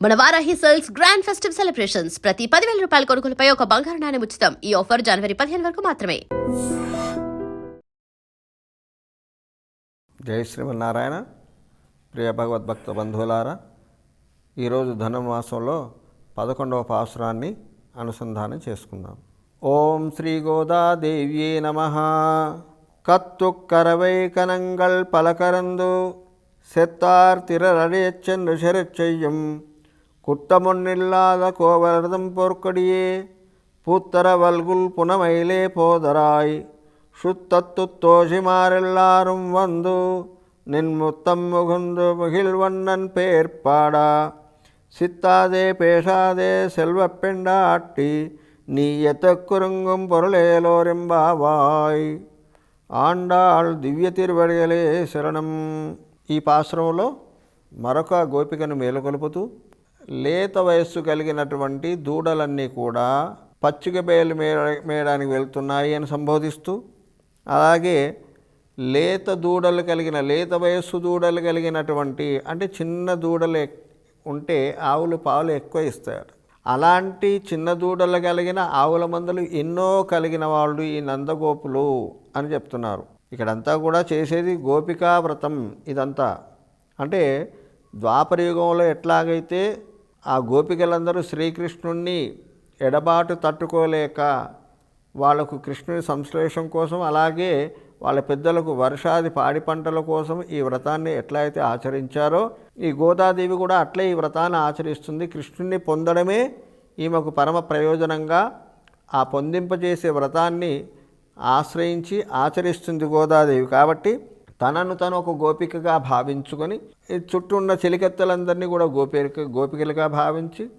మన Varahi sales grand festive celebrations ప్రతి పదివేల రూపాయల కొనుగోలుపై ఒక బంగారు నాణెం ఉచితం ఈ ఆఫర్ జనవరి పదిహేను వరకు మాత్రమే జై శ్రీమన్నారాయణ ప్రియ భగవద్భక్త బంధువులారా ఈరోజు ధనుర్మాసంలో పదకొండవ పాసురాన్ని అనుసంధానం చేసుకుందాం ఓం శ్రీ గోదాదేవ్యే నమ కత్తుక్కరవై కనంగల్ పలకరందు செத்தார் திரளடையச்சென்று செருச் செய்யும் குட்டமொன்னில்லாத கோவலர்தம் பொற்கொடியே பூத்தர வல்குல் புனமயிலே போதராய் சுத்தத்து தோஷிமாரெல்லாரும் வந்து நின் முத்தம் முகுந்து முகில்வண்ணன் பேர்ப்பாடா சித்தாதே பேசாதே செல்வப் பெண்டாட்டி நீ எத்தக்குறுங்கும் பொருளேலோரெம்பாவாய் ఆండాళ్ దివ్య తిరువడిగలే శరణం ఈ పాశ్రమంలో మరొక గోపికను మేలుకొలుపుతూ లేత వయస్సు కలిగినటువంటి దూడలన్నీ కూడా పచ్చిక బయలు మేయడానికి వెళ్తున్నాయి అని సంబోధిస్తూ అలాగే లేత దూడలు కలిగిన లేత వయస్సు దూడలు కలిగినటువంటి అంటే చిన్న దూడలు ఉంటే ఆవులు పాలు ఎక్కువ ఇస్తాడు అలాంటి చిన్న దూడలు కలిగిన ఆవుల మందలు ఎన్నో కలిగిన వాళ్ళు ఈ నందగోపులు అని చెప్తున్నారు. ఇక్కడంతా కూడా చేసేది గోపికా వ్రతం ఇదంతా. అంటే ద్వాపరయుగంలో ఎట్లాగైతే ఆ గోపికలందరూ శ్రీకృష్ణుణ్ణి ఎడబాటు తట్టుకోలేక వాళ్ళకు కృష్ణుని సంశ్లేషం కోసం అలాగే వాళ్ళ పెద్దలకు వర్షాది పాడి పంటల కోసం ఈ వ్రతాన్ని ఎట్లా అయితే ఆచరించారో ఈ గోదాదేవి కూడా అట్లే ఈ వ్రతాన్ని ఆచరిస్తుంది. కృష్ణుణ్ణి పొందడమే ఈమెకు పరమ ప్రయోజనంగా ఆ పొందింపజేసే వ్రతాన్ని ఆశ్రయించి ఆచరిస్తుంది గోదాదేవి. కాబట్టి తనను తను ఒక గోపికగా భావించుకొని ఈ చుట్టూ ఉన్న చెలికత్తెలందరినీ కూడా గోపిక గోపికలుగా భావించి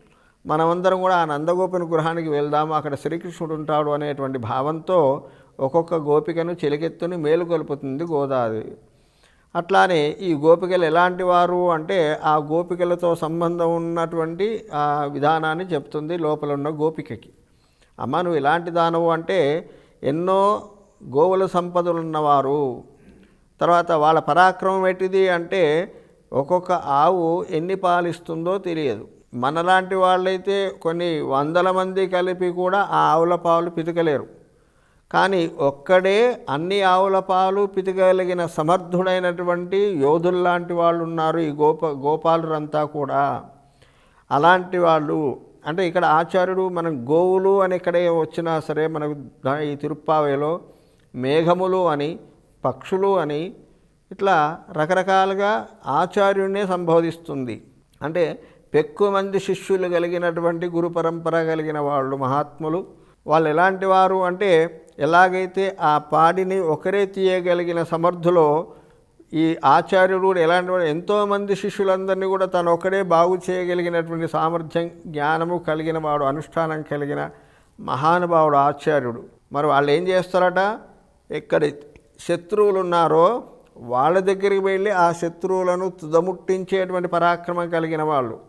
మనమందరం కూడా ఆ నందగోపుని గృహానికి వెళ్దాము అక్కడ శ్రీకృష్ణుడు ఉంటాడు అనేటువంటి భావంతో ఒక్కొక్క గోపికను చెలికెత్తుని మేలుకొల్పుతుంది గోదావరి అట్లానే ఈ గోపికలు ఎలాంటి వారు అంటే ఆ గోపికలతో సంబంధం ఉన్నటువంటి ఆ విధానాన్ని చెప్తుంది లోపల ఉన్న గోపికకి. అమ్మ నువ్వు ఎలాంటి దానవు అంటే ఎన్నో గోవుల సంపదలు ఉన్నవారు తర్వాత వాళ్ళ పరాక్రమం ఎట్టిది అంటే ఒక్కొక్క ఆవు ఎన్ని పాలిస్తుందో తెలియదు. మనలాంటి వాళ్ళైతే కొన్ని వందల మంది కలిపి కూడా ఆ ఆవుల పాలు పితకలేరు. కానీ ఒక్కడే అన్ని ఆవుల పాలు పితకగలిగిన సమర్థుడైనటువంటి యోధుల్లాంటి వాళ్ళు ఉన్నారు ఈ గోప గోపాలురంతా కూడా. అలాంటి వాళ్ళు అంటే ఇక్కడ ఆచార్యుడు మనం గోవులు అని ఇక్కడే వచ్చినా సరే మనకు ఈ తిరుప్పావేలో మేఘములు అని పక్షులు అని ఇట్లా రకరకాలుగా ఆచార్యుడినే సంబోధిస్తుంది. అంటే పెక్కు మంది శిష్యులు కలిగినటువంటి గురు పరంపర కలిగిన వాళ్ళు మహాత్ములు. వాళ్ళు ఎలాంటి వారు అంటే ఎలాగైతే ఆ పాడిని ఒకరే తీయగలిగిన సమర్థులో ఈ ఆచార్యుడు కూడా ఎలాంటి వాడు ఎంతోమంది శిష్యులందరినీ కూడా తను ఒకడే బాగు చేయగలిగినటువంటి సామర్థ్యం జ్ఞానము కలిగిన వాడు అనుష్ఠానం కలిగిన మహానుభావుడు ఆచార్యుడు. మరి వాళ్ళు ఏం చేస్తారట? ఎక్కడైతే శత్రువులు ఉన్నారో వాళ్ళ దగ్గరికి వెళ్ళి ఆ శత్రువులను తుదముట్టించేటువంటి పరాక్రమం కలిగిన వాళ్ళు.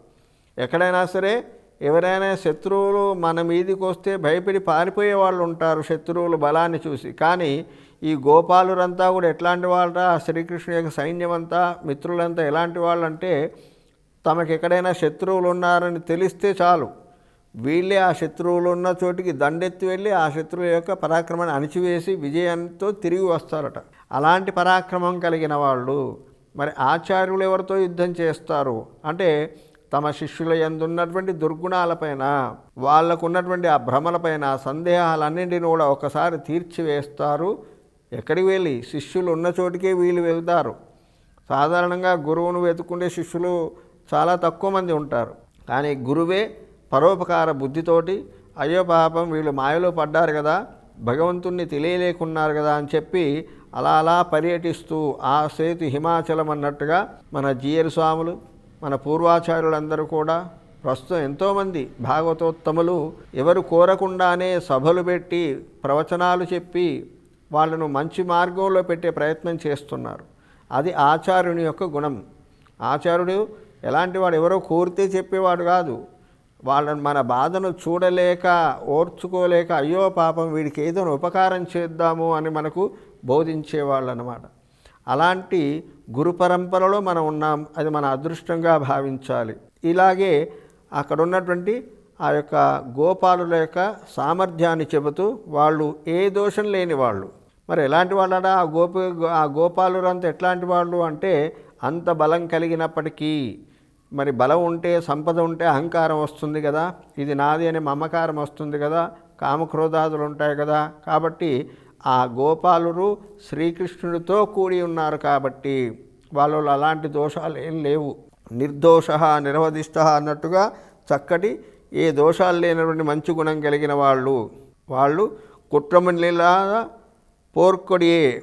ఎక్కడైనా సరే ఎవరైనా శత్రువులు మన మీదికి వస్తే భయపడి పారిపోయే వాళ్ళు ఉంటారు శత్రువులు బలాన్ని చూసి. కానీ ఈ గోపాలురంతా కూడా ఎట్లాంటి వాళ్ళరా? ఆ శ్రీకృష్ణుని యొక్క సైన్యమంతా మిత్రులంతా ఎలాంటి వాళ్ళు అంటే తమకు ఎక్కడైనా శత్రువులు ఉన్నారని తెలిస్తే చాలు. వీళ్ళే ఆ శత్రువులు ఉన్న చోటికి దండెత్తి వెళ్ళి ఆ శత్రువుల యొక్క పరాక్రమాన్ని అణిచివేసి విజయంతో తిరిగి వస్తారట. అలాంటి పరాక్రమం కలిగిన వాళ్ళు మరి ఆచార్యులు ఎవరితో యుద్ధం చేస్తారు? అంటే తమ శిష్యుల ఎందున్నటువంటి దుర్గుణాలపైన వాళ్ళకు ఉన్నటువంటి ఆ భ్రమలపైన సందేహాలన్నింటినీ కూడా ఒకసారి తీర్చివేస్తారు. ఎక్కడికి వెళ్ళి? శిష్యులు ఉన్న చోటికే వీళ్ళు వెళ్తారు. సాధారణంగా గురువును వెతుకుండే శిష్యులు చాలా తక్కువ మంది ఉంటారు. కానీ గురువే పరోపకార బుద్ధితోటి అయ్యో పాపం వీళ్ళు మాయలో పడ్డారు కదా భగవంతుణ్ణి తెలియలేకున్నారు కదా అని చెప్పి అలా అలా పర్యటిస్తూ ఆ సేతు హిమాచలం అన్నట్టుగా మన జీయరు స్వాములు మన పూర్వాచార్యులందరూ కూడా ప్రస్తుతం ఎంతోమంది భాగవతోత్తములు ఎవరు కోరకుండానే సభలు పెట్టి ప్రవచనాలు చెప్పి వాళ్ళను మంచి మార్గంలో పెట్టే ప్రయత్నం చేస్తున్నారు. అది ఆచార్యుని యొక్క గుణం. ఆచార్యుడు ఎలాంటి వాడు ఎవరో కోరితే చెప్పేవాడు కాదు. వాళ్ళని మన బాధను చూడలేక ఓర్చుకోలేక అయ్యో పాపం వీడికి ఏదైనా ఉపకారం చేద్దాము అని మనకు బోధించేవాళ్ళు అనమాట అలాంటి గురు పరంపరలో మనం ఉన్నాం అది మన అదృష్టంగా భావించాలి. ఇలాగే అక్కడ ఉన్నటువంటి ఆ యొక్క గోపాలుల యొక్క సామర్థ్యాన్ని చెబుతూ వాళ్ళు ఏ దోషం లేని వాళ్ళు. మరి ఎలాంటి వాళ్ళడా ఆ గోపి ఆ గోపాలురంతా ఎట్లాంటి వాళ్ళు అంటే అంత బలం కలిగినప్పటికీ మరి బలం ఉంటే సంపద ఉంటే అహంకారం వస్తుంది కదా. ఇది నాది అనే మమకారం వస్తుంది కదా. కామక్రోధాదులు ఉంటాయి కదా. కాబట్టి ఆ గోపాలురు శ్రీకృష్ణుడితో కూడి ఉన్నారు కాబట్టి వాళ్ళలో అలాంటి దోషాలు ఏం లేవు. నిర్దోష నిరవధిష్ట అన్నట్టుగా చక్కటి ఏ దోషాలు లేనటువంటి మంచి గుణం కలిగిన వాళ్ళు. వాళ్ళు కుట్రమణిలా పోర్కొడియే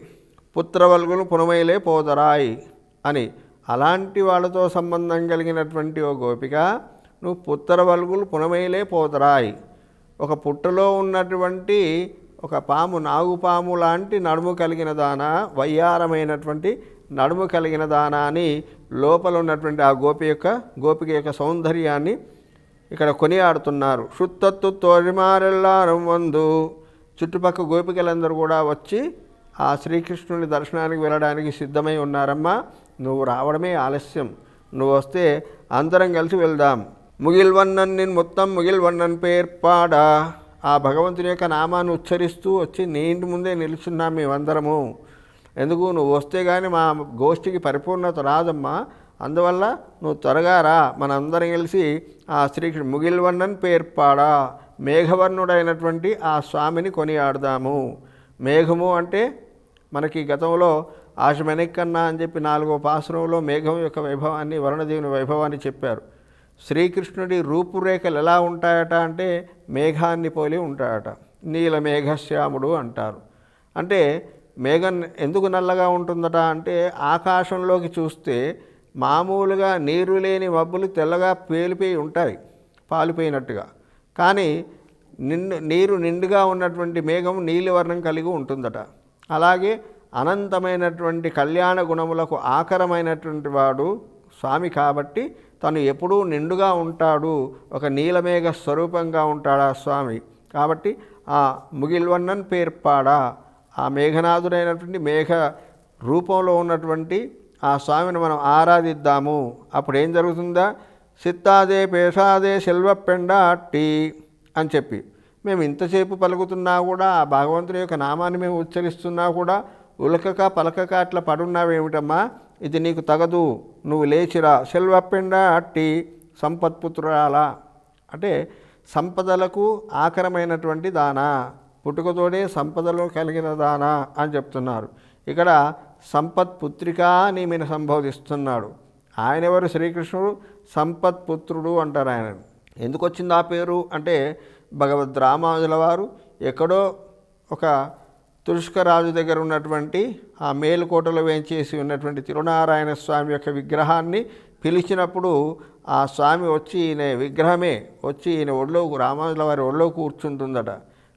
పుత్రవల్గులు పునమైలే పోదరాయ్ అని అలాంటి వాళ్ళతో సంబంధం కలిగినటువంటి ఓ గోపిక నువ్వు పుత్రవల్గులు పునమైలే పోతరాయి. ఒక పుట్టలో ఉన్నటువంటి ఒక పాము నాగుపాము లాంటి నడుము కలిగిన దాన వయ్యారమైనటువంటి నడుము కలిగిన దానా అని లోపల ఉన్నటువంటి ఆ గోపి యొక్క గోపిక యొక్క సౌందర్యాన్ని ఇక్కడ కొనియాడుతున్నారు. షుత్తత్తు తోరిమారెల్లారం వందు. చుట్టుపక్క గోపికలందరూ కూడా వచ్చి ఆ శ్రీకృష్ణుని దర్శనానికి వెళ్ళడానికి సిద్ధమై ఉన్నారమ్మా. నువ్వు రావడమే ఆలస్యం. నువ్వు వస్తే అందరం కలిసి వెళ్దాం. ముగిల్వన్నన్ నిన్ మొత్తం ముగిల్వన్నన్ పేర్పాడా ఆ భగవంతుని యొక్క నామాన్ని ఉచ్చరిస్తూ వచ్చి నీ ఇంటి ముందే నిలుచున్నాం మేమందరము. ఎందుకు? నువ్వు వస్తే కానీ మా గోష్ఠికి పరిపూర్ణత రాదమ్మా. అందువల్ల నువ్వు త్వరగా రా. మనందరం కలిసి ఆ శ్రీకృష్ణ ముగిల్వన్నన్ పేర్పాడా మేఘవర్ణుడైనటువంటి ఆ స్వామిని కొనియాడదాము. మేఘము అంటే మనకి గతంలో ఆశమెనక్కన్నా అని చెప్పి నాలుగో పాశ్రంలో మేఘం యొక్క వైభవాన్ని వరుణదేవుని వైభవాన్ని చెప్పారు. శ్రీకృష్ణుడి రూపురేఖలు ఎలా ఉంటాయట అంటే మేఘాన్ని పోలి ఉంటాయట. నీల మేఘశ్యాముడు అంటారు. అంటే మేఘం ఎందుకు నల్లగా ఉంటుందట అంటే ఆకాశంలోకి చూస్తే మామూలుగా నీరు లేని మబ్బులు తెల్లగా పేలిపోయి ఉంటాయి పాలిపోయినట్టుగా. కానీ నిండు నీరు నిండుగా ఉన్నటువంటి మేఘం నీలివర్ణం కలిగి ఉంటుందట. అలాగే అనంతమైనటువంటి కళ్యాణ గుణములకు ఆకరమైనటువంటి వాడు స్వామి కాబట్టి తను ఎప్పుడూ నిండుగా ఉంటాడు. ఒక నీలమేఘ స్వరూపంగా ఉంటాడు ఆ స్వామి? కాబట్టి ఆ ముగిల్వన్నన్ పేర్పాడా? ఆ మేఘనాథుడైనటువంటి మేఘ రూపంలో ఉన్నటువంటి ఆ స్వామిని మనం ఆరాధిద్దాము. అప్పుడు ఏం జరుగుతుందా? సిత్తాదే పేషాదే సెల్వపెండ అట్టి అని చెప్పి. మేము ఇంతసేపు పలుకుతున్నా కూడా ఆ భగవంతుని యొక్క నామాన్ని మేము ఉచ్చరిస్తున్నా కూడా ఉలకక పలకక అట్లా పడున్నావేమిటమ్మా? ఇది నీకు తగదు. నువ్వు లేచిరా. సెల్వప్పిండా అట్టి సంపత్పుత్రురాలా. అంటే సంపదలకు ఆకరమైనటువంటి దానా. పుట్టుకతోడే సంపదలు కలిగిన దానా అని చెప్తున్నారు. ఇక్కడ సంపత్ పుత్రిక అని ఈమెను సంబోధిస్తున్నాడు. ఆయన ఎవరు? శ్రీకృష్ణుడు. సంపత్ పుత్రుడు అంటారు ఆయన ఎందుకు వచ్చింది ఆ పేరు? అంటే భగవద్ రామానుజుల వారు ఎక్కడో ఒక తురుష్కరాజు దగ్గర ఉన్నటువంటి ఆ మేలుకోటలో వేయించేసి ఉన్నటువంటి తిరునారాయణ స్వామి యొక్క విగ్రహాన్ని పిలిచినప్పుడు ఆ స్వామి వచ్చి ఈయన విగ్రహమే వచ్చి ఈయన ఒళ్ళో రామానుజుల వారి ఒళ్ళో కూర్చుంటుందట.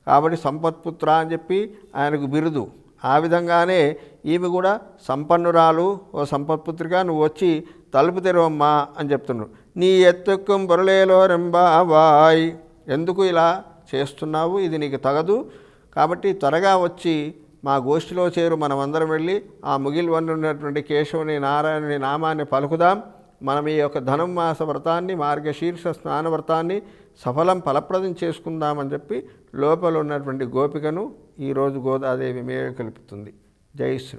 కాబట్టి సంపత్పుత్ర అని చెప్పి ఆయనకు బిరుదు. ఆ విధంగానే ఈమె కూడా సంపన్నురాలు ఓ సంపత్పుత్రిక నువ్వు వచ్చి తలుపు తెరవమ్మా అని చెప్తున్నాడు నీ ఎత్తెక్కం బొరలేలో రెంబావాయ్ ఎందుకు ఇలా చేస్తున్నావు? ఇది నీకు తగదు. కాబట్టి త్వరగా వచ్చి మా గోష్ఠిలో చేరు మనమందరం వెళ్ళి ఆ ముగిల్ వన్ ఉన్నటువంటి కేశవుని నారాయణుని నామాన్ని పలుకుదాం. మనం ఈ యొక్క ధనం మాస వ్రతాన్ని మార్గశీర్ష స్నాన వ్రతాన్ని సఫలం ఫలప్రదం చేసుకుందామని చెప్పి లోపల ఉన్నటువంటి గోపికను ఈరోజు గోదాదేవి కలుపుతుంది. జై శ్రీ